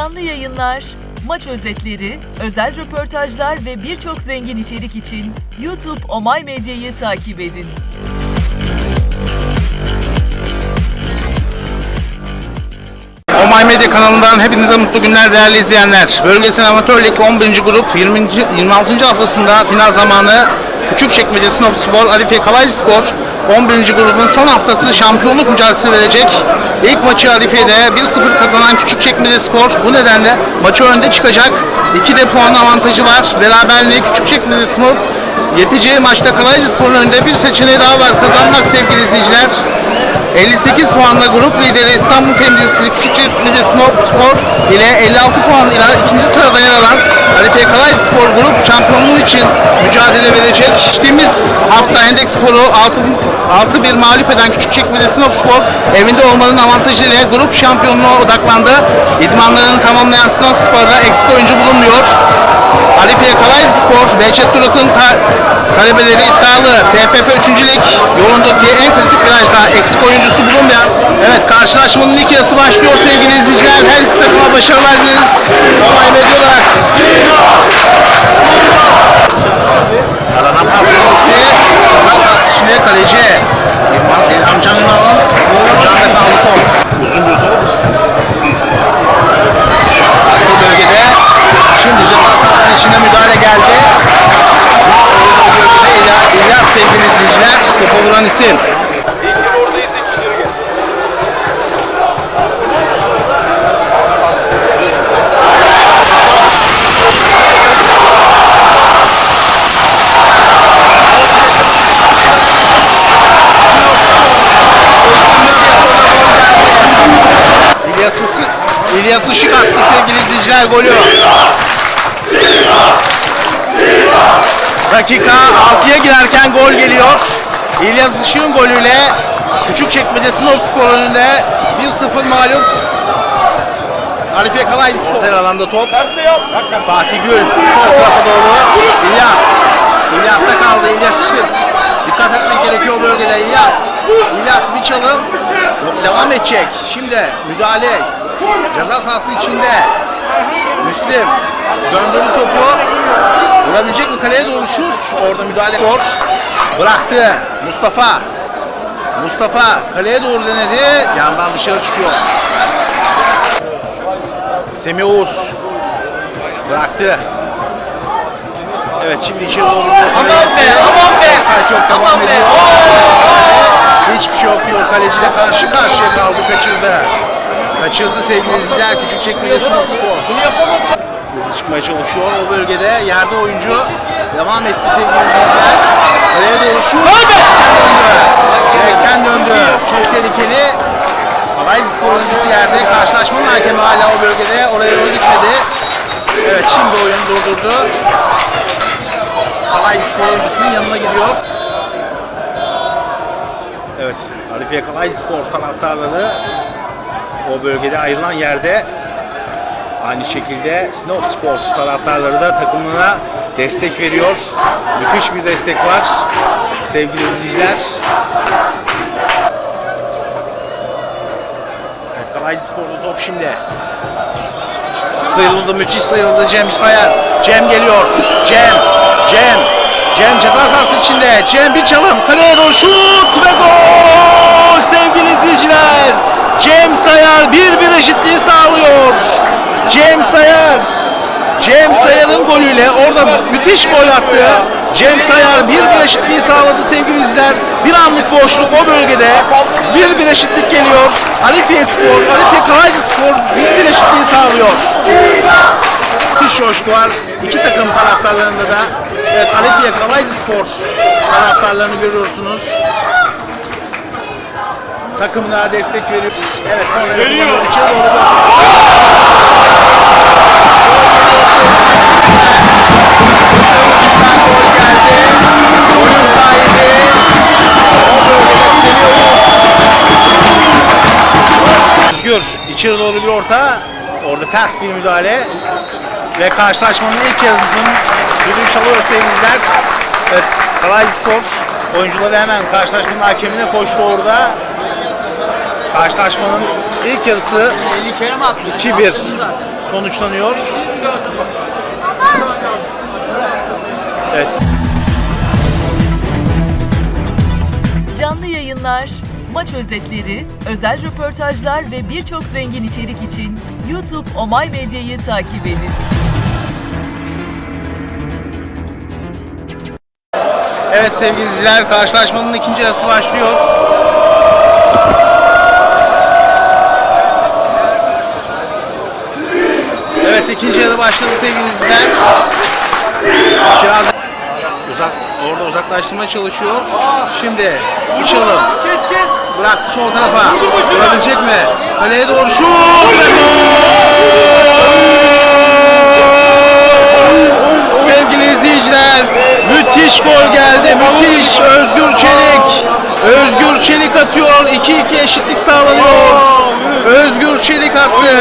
canlı yayınlar, maç özetleri, özel röportajlar ve birçok zengin içerik için YouTube Omay Medya'yı takip edin. Omay Medya kanalından hepinize mutlu günler değerli izleyenler. Bölgesel Amatör Lig 11. grup 20. 26. haftasında final zamanı Küçükçekmece Sinop Spor, Arifiye Kalaycı Spor 11. grubun son haftası şampiyonluk mücadelesi verecek. İlk maçı Arifiye'de 1-0 kazanan Küçükçekmece Spor bu nedenle maçı önde çıkacak. 2 de puan avantajı var. Beraberliği Küçükçekmece Spor yeteceği maçta Kalaycı Spor'un önünde bir seçeneği daha var. Kazanmak sevgili izleyiciler. 58 puanla grup lideri İstanbul temsilcisi Küçükçekmece Spor ile 56 puan ile ikinci sırada yer alan Halife Kalaycı Spor grup şampiyonluğu için mücadele verecek. Geçtiğimiz hafta Endek Spor'u 6-1 mağlup eden Küçükçekmece Sinop Spor evinde olmanın avantajıyla grup şampiyonluğuna odaklandı. İdmanlarını tamamlayan Sinop Spor'da eksik oyuncu bulunmuyor. Halifiye Kalaycı Spor, Behçet Durak'ın ta- talebeleri iddialı. TFF 3. Lig yolundaki en kritik virajda. Evet karşılaşmanın ilk yarısı başlıyor sevgili izleyiciler. Her iki takıma başarılar dileriz. Olay medya olarak. Aradan pas gelmesi. Kısa sahası içinde kaleci. İlham Can Ünal'ın Can Defa'lı top. Uzun bir top. Bu bölgede şimdi ceza sahasının içine müdahale geldi. Bu bölgede İlyas, sevgili izleyiciler. Topa vuran isim. İlyas, Isı- İlyas Işık attı sevgili izleyiciler golü. Dakika 6'ya girerken gol geliyor. İlyas Işık'ın golüyle Küçükçekmece Sinop Spor önünde 1-0 mağlup. Arife Kalaycı Spor. Her alanda top. Fatih Gül sol tarafa doğru. İlyas. İlyas'ta kaldı. İlyas Işık. Dikkat etmek gerekiyor bu bölgede. İlyas. İlyas bir çalım. Devam edecek. Şimdi müdahale. Ceza sahası içinde. Müslim. Döndürdü topu. Vurabilecek mi kaleye doğru şut. Orada müdahale. Gol. Bıraktı. Mustafa. Mustafa kaleye doğru denedi. Yandan dışarı çıkıyor. Semih Oğuz. Bıraktı. Evet şimdi içeri doğru. Aman be, aman be. Saat yok devam Aman be. Hiçbir şey yok diyor. Kaleciyle karşı karşıya kaldı. Kaçırdı. Kaçırdı sevgili izleyiciler. Küçükçekmece Sinop Spor. Hızlı çıkmaya çalışıyor. O bölgede yerde oyuncu devam etti sevgili izleyiciler. Kaleye doğru şut. Direkten döndü. Çok tehlikeli. Alay spor oyuncusu yerde. Karşılaşmanın hakemi hala o bölgede. Oraya doğru gitmedi. Evet şimdi oyunu durdurdu. Alay spor oyuncusunun yanına gidiyor. Evet, Arifiye Kalay Spor taraftarları o bölgede ayrılan yerde aynı şekilde Sinop Spor taraftarları da takımına destek veriyor. Müthiş bir destek var sevgili izleyiciler. Evet, Kalaycı Spor'da top şimdi. Sıyrıldı, müthiş sıyrıldı Cem Sayar. Cem geliyor. Cem, Cem, Cem ceza sahası içinde. Cem bir çalım. Kaleye doğru şut ve gol sevgili izleyiciler. Cem Sayar bir bir eşitliği sağlıyor. Cem Sayar. Cem Sayar'ın golüyle orada müthiş gol attı. Cem Sayar bir bir eşitliği sağladı sevgili izleyiciler. Bir anlık boşluk o bölgede. Bir bir eşitlik geliyor. Alifiye Spor, Alifiye Kalaycı Spor bir bir eşitliği sağlıyor. Müthiş coşku var. İki takım taraftarlarında da. Evet Alifiye Kalaycı Spor taraftarlarını görüyorsunuz. Takımına destek veriyor. Evet, Semih Özgür içeri doğru bir orta. Orada ters bir müdahale. Ve karşılaşmanın ilk yarısının düdüğü çalıyor sevgililer. Evet, Kalaycı Spor oyuncuları hemen karşılaşmanın hakemine koştu orada. Karşılaşmanın ilk yarısı 2-1 sonuçlanıyor. Evet. Canlı yayınlar, maç özetleri, özel röportajlar ve birçok zengin içerik için YouTube Omay Medya'yı takip edin. Evet sevgili izleyiciler karşılaşmanın ikinci yarısı başlıyor. İkinci yarı başladı sevgili izleyiciler. Biraz uzak, orada uzaklaştırmaya çalışıyor. Şimdi uçalım. Kes kes. Bıraktı sol tarafa. Vurabilecek mi? Kaleye doğru şut! Sevgili izleyiciler, müthiş gol geldi. Müthiş. Özgür Çelik. Özgür Çelik atıyor. 2-2 eşitlik sağlanıyor. Özgür Çelik attı.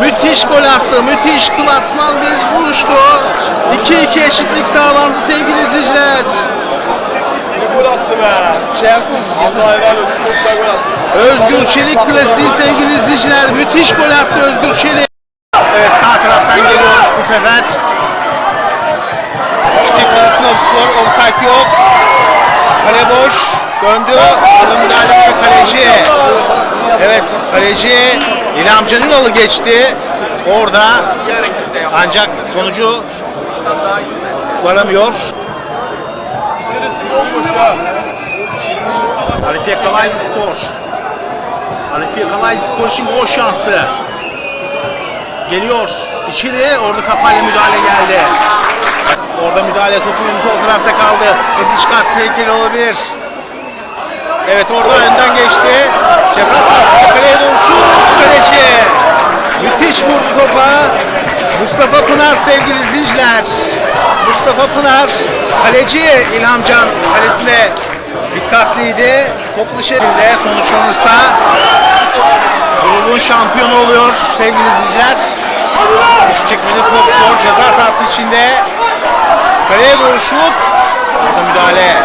Müthiş gol attı. Müthiş klasman bir vuruştu. 2-2 eşitlik sağlandı sevgili izleyiciler. Ne gol attı be. Şey yapsın. Allah helal olsun. Çok güzel gol attı. Özgür Çelik klasiği sevgili izleyiciler. Müthiş gol attı Özgür Çelik. Evet sağ taraftan geliyor bu sefer. Snowspor offside yok. Kale boş. Döndü. Orada müdahale var kaleci. Evet kaleci İlham Caninalı geçti. Orada ancak sonucu varamıyor. İçerisi bomboş ha. Arifiye Kalaycı Spor. Arifiye Kalaycı Spor için gol şansı. Geliyor. İçeri orada kafayla müdahale geldi. Orada müdahale topun sol tarafta kaldı. Çıkarsa tehlikeli olabilir. Evet orada önden geçti. Ceza sahası kaleye doğru şut kaleci. Müthiş vurdu topa. Mustafa Pınar sevgili izleyiciler. Mustafa Pınar kaleci İlhamcan kalesine dikkatliydi. Toplu şekilde sonuçlanırsa grubun şampiyonu oluyor sevgili izleyiciler. Küçükçekmece Snowspor ceza sahası içinde kaleye doğru şut. Orada müdahale.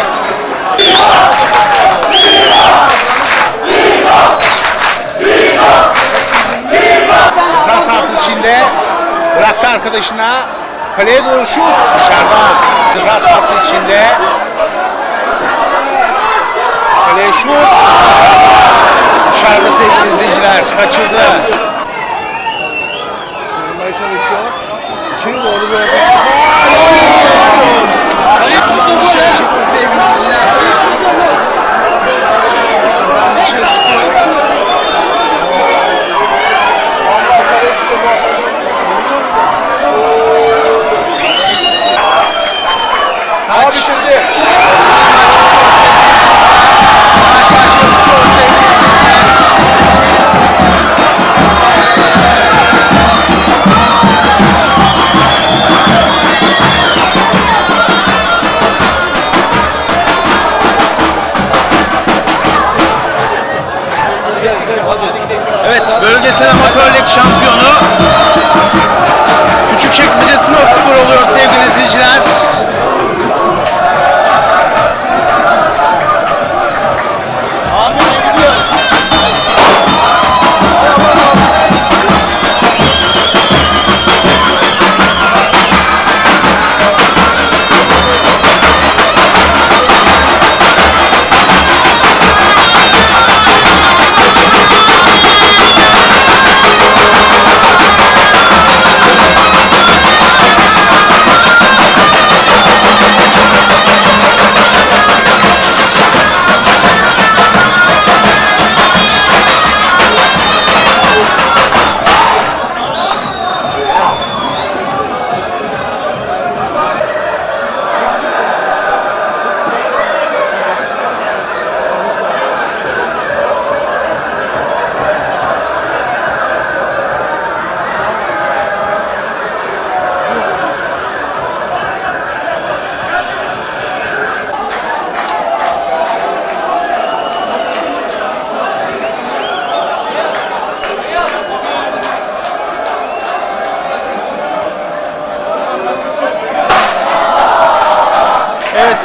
Ceza sahası içinde bıraktı arkadaşına. Kaleye doğru şut dışarıda. Ceza sahası içinde. Kaleye şut. Dışarıda sevgili izleyiciler. Kaçırdı. Sığınmaya çalışıyor. İçeri doğru bir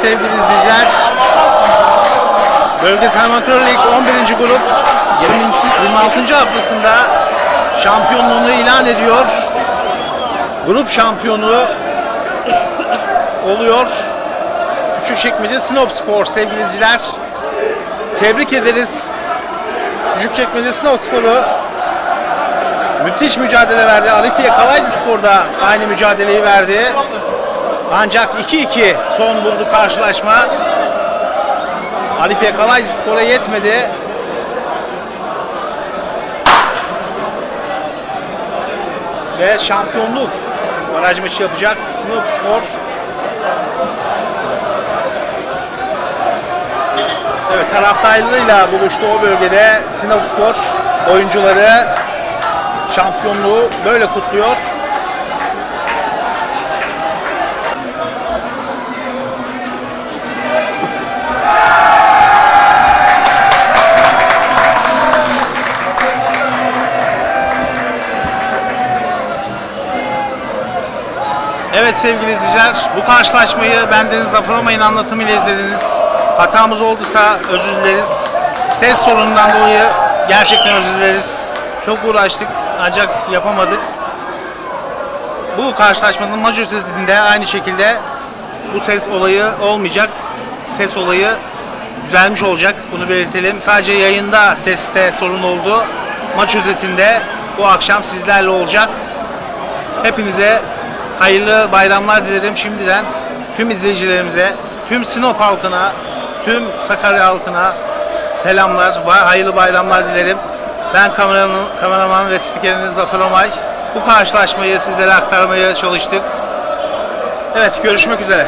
sevgili izleyiciler. Bölgesel Amatör Lig 11. grup 20. 26. haftasında şampiyonluğunu ilan ediyor. grup şampiyonu oluyor. Küçükçekmece Sinop Spor sevgili izleyiciler. Tebrik ederiz. Küçükçekmece Sinop Spor'u müthiş mücadele verdi. Arifiye Kalaycı Spor'da aynı mücadeleyi verdi. Ancak 2-2 son buldu karşılaşma. Arifiye Kalaycı Spor'a yetmedi. Ve şampiyonluk baraj maçı yapacak Sinop Spor. Evet taraftarlarıyla buluştu o bölgede Sinop Spor oyuncuları şampiyonluğu böyle kutluyor. Evet sevgili izleyiciler, bu karşılaşmayı bendeniz Zafer Omay'ın anlatımıyla izlediniz. Hatamız olduysa özür dileriz. Ses sorunundan dolayı gerçekten özür dileriz. Çok uğraştık ancak yapamadık. Bu karşılaşmanın maç özetinde aynı şekilde bu ses olayı olmayacak. Ses olayı düzelmiş olacak. Bunu belirtelim. Sadece yayında seste sorun oldu. Maç özetinde bu akşam sizlerle olacak. Hepinize hayırlı bayramlar dilerim şimdiden. Tüm izleyicilerimize, tüm Sinop halkına, tüm Sakarya halkına selamlar hayırlı bayramlar dilerim. Ben kameraman, kameraman ve spikeriniz Zafer Omay. Bu karşılaşmayı sizlere aktarmaya çalıştık. Evet görüşmek üzere.